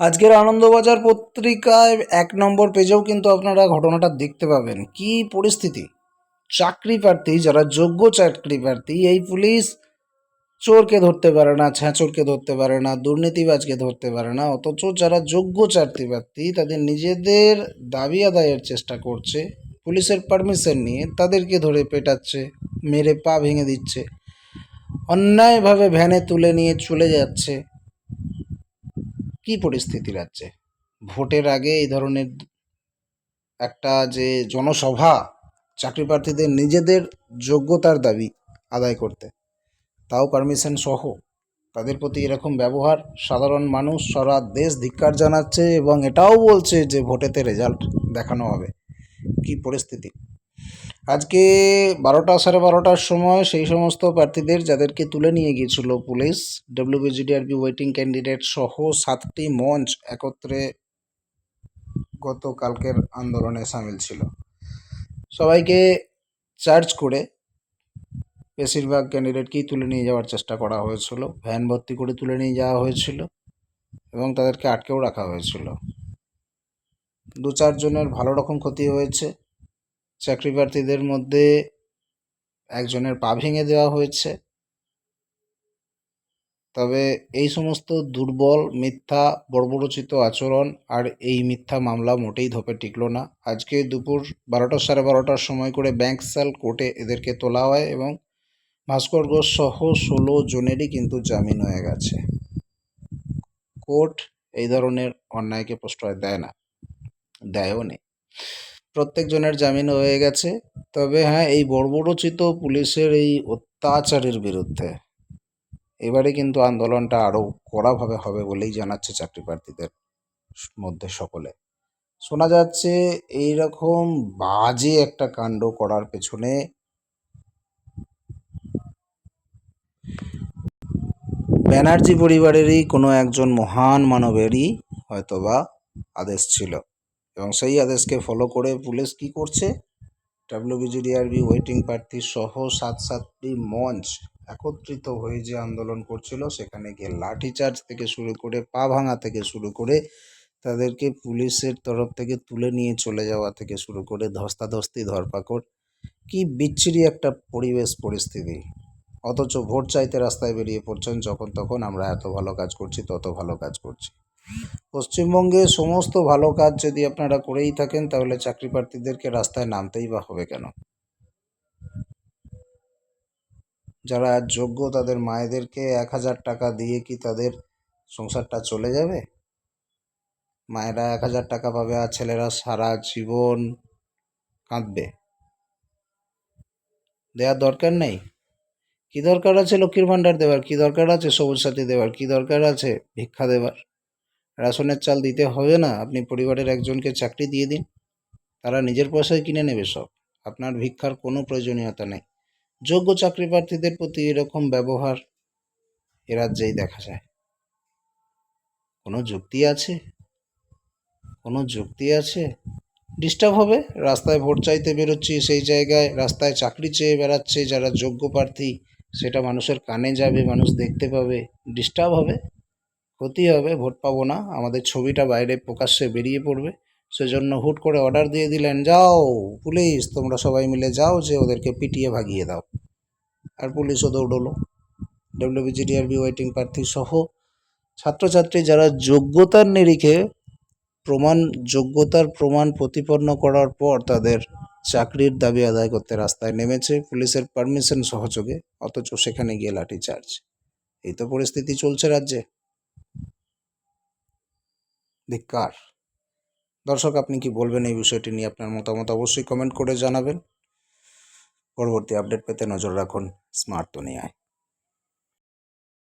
আজকের আনন্দবাজার পত্রিকায় এক নম্বর পেজেও কিন্তু আপনারা ঘটনাটা দেখতে পাবেন। কি পরিস্থিতি? চাকরি প্রার্থী, যারা যোগ্য চাকরি প্রার্থী, এই পুলিশ চোরকে ধরতে পারে না ছ্যাঁচোরকে ধরতে পারে না, দুর্নীতিবাজকে ধরতে পারে না, অথচ যারা যোগ্য চাকরি প্রার্থী, তাদের নিজেদের দাবি আদায়ের চেষ্টা করছে, পুলিশের পারমিশন নিয়ে তাদেরকে ধরে পেটাচ্ছে, মেরে পা ভেঙে দিচ্ছে, অন্যায়ভাবে ভ্যানে তুলে নিয়ে চলে যাচ্ছে। কি পরিস্থিতি রাজ্যে? ভোটের আগে এই ধরনের একটা যে জনসভা, চাকরি প্রার্থীদের নিজেদের যোগ্যতার দাবি আদায় করতে, তাও পারমিশন সহ, তাদের প্রতি এরকম ব্যবহার, সাধারণ মানুষ, সারা দেশ ধিক্কার জানাচ্ছে এবং এটাও বলছে যে ভোটেতে রেজাল্ট দেখানো হবে। কি পরিস্থিতি? আজকে বারোটা, সাড়ে বারোটার সময় সেই সমস্ত প্রার্থীদের যাদেরকে তুলে নিয়ে গিয়েছিল পুলিশ ডব্লিউবিজিডিআরবি ওয়েটিং ক্যান্ডিডেট সহ সাতটি মঞ্চ একত্রে গতকালকের আন্দোলনে সামিল ছিল। সবাইকে চার্জ করে বেশিরভাগ ক্যান্ডিডেটকেই তুলে নিয়ে যাওয়ার চেষ্টা করা হয়েছিল, ভ্যান ভর্তি করে তুলে নিয়ে যাওয়া হয়েছিল এবং তাদেরকে আটকেও রাখা হয়েছিল। দু চারজনের ভালো রকম ক্ষতি হয়েছে। চাকরি প্রার্থীদের মধ্যে একজনের পা ভেঙে দেওয়া হয়েছে। তবে এই সমস্ত দুর্বল মিথ্যা বর্বরচিত আচরণ আর এই মিথ্যা মামলা মোটেই ধোপে টিকলো না। আজকে দুপুর বারোটা সাড়ে বারোটার সময় করে ব্যাংক সেল কোর্টে এদেরকে তোলা হয় এবং ভাস্কর সহ ষোলো জনেরই কিন্তু জামিন হয়ে গেছে। কোর্ট এই ধরনের অন্যায়কে প্রশ্রয় দেয় না, দেয়ও নেই প্রত্যেকজনের জামিন হয়ে গেছে। তবে হ্যাঁ এই বর্বরচিত পুলিশের এই অত্যাচারের বিরুদ্ধে এবারে কিন্তু আন্দোলনটা আরও কড়াভাবে হবে বলেই জানাচ্ছে চাকরি প্রার্থীদের মধ্যে সকলে। শোনা যাচ্ছে এই রকম বাজে একটা কাণ্ড করার পেছনে ব্যানার্জি পরিবারেরই কোনো একজন মহান মানবেরই হয়তোবা আদেশ ছিল। এবং সেই আদেশকে ফলো করে পুলিশ কি করছে? ডাব্লিউবিজিডিআরবি ওয়েটিং প্রার্থী সহ সাত সাতটি মঞ্চ একত্রিত হয়ে যে আন্দোলন করছিল, সেখানে গিয়ে লাঠিচার্জ থেকে শুরু করে, পা ভাঙা থেকে শুরু করে তাদেরকে পুলিশের তরফ থেকে তুলে নিয়ে চলে যাওয়া থেকে শুরু করে ধস্তাধস্তি, ধরপাকড়। কি বিচ্ছিরি একটা পরিবেশ পরিস্থিতি। অথচ ভোট চাইতে রাস্তায় বেরিয়ে পড়ছেন, যখন তখন আমরা এত ভালো কাজ করছি, তত ভালো কাজ করছি। পশ্চিমবঙ্গে সমস্ত ভালো কাজ যদি আপনারা করেই থাকেন, তাহলে চাকরি প্রার্থীদেরকে রাস্তায় নামতেই বা হবে কেন? যারা যোগ্য, তাদের মায়েদেরকে এক হাজার টাকা দিয়ে কি তাদের সংসারটা চলে যাবে? মায়েরা এক হাজার টাকা পাবে, আর ছেলেরা সারা জীবন কাঁদবে। দেওয়ার দরকার নেই। কি দরকার আছে লক্ষ্মীর ভাণ্ডার দেওয়ার? কি দরকার আছে সবুজ সাথী দেওয়ার? কি দরকার আছে ভিক্ষা দেওয়ার? রেশনের চাল দিতে হবে না, আপনি পরিবারের একজনকে চাকরি দিয়ে দিন। তারা নিজের পয়সায় কিনে নেবে সব। আপনার ভিক্ষার কোনো প্রয়োজনীয়তা নেই। যোগ্য চাকরি প্রার্থীদের প্রতি এরকম ব্যবহার এ রাজ্যেই দেখা যায়। কোনো যুক্তি আছে? কোনো যুক্তি আছে? ডিস্টার্ব হবে। রাস্তায় ভোট চাইতে বেরোচ্ছি, সেই জায়গায় রাস্তায় চাকরি চেয়ে বেড়াচ্ছে যারা যোগ্য প্রার্থী, সেটা মানুষের কানে যাবে, মানুষ দেখতে পাবে। ডিস্টার্ব হবে। ক্ষতি হবে, ভোট পাবো না। আমাদের ছবিটা বাইরে প্রকাশ্যে বেরিয়ে পড়বে। সেজন্য হুট করে অর্ডার দিয়ে দিলেন, যাও পুলিশ, তোমরা সবাই মিলে যাও যে ওদেরকে পিটিয়ে ভাগিয়ে দাও। আর পুলিশও দৌড়লো। ডব্লিউবিজিডিআরবি ওয়েটিং প্রার্থী সহ ছাত্রছাত্রী যারা যোগ্যতার নিরিখে প্রমাণ, যোগ্যতার প্রমাণ প্রতিপন্ন করার পর তাদের চাকরির দাবি আদায় করতে রাস্তায় নেমেছে পুলিশের পারমিশন সহযোগে, অথচ সেখানে গিয়ে লাঠিচার্জ। এই তো পরিস্থিতি চলছে রাজ্যে। ধিক্কার দর্শক, আপনি কি বলবেন এই বিষয়টি নিয়ে আপনার মতামত অবশ্যই কমেন্ট করে জানাবেন। পরবর্তী আপডেট পেতে নজর রাখুন স্মার্ট দুনিয়ায়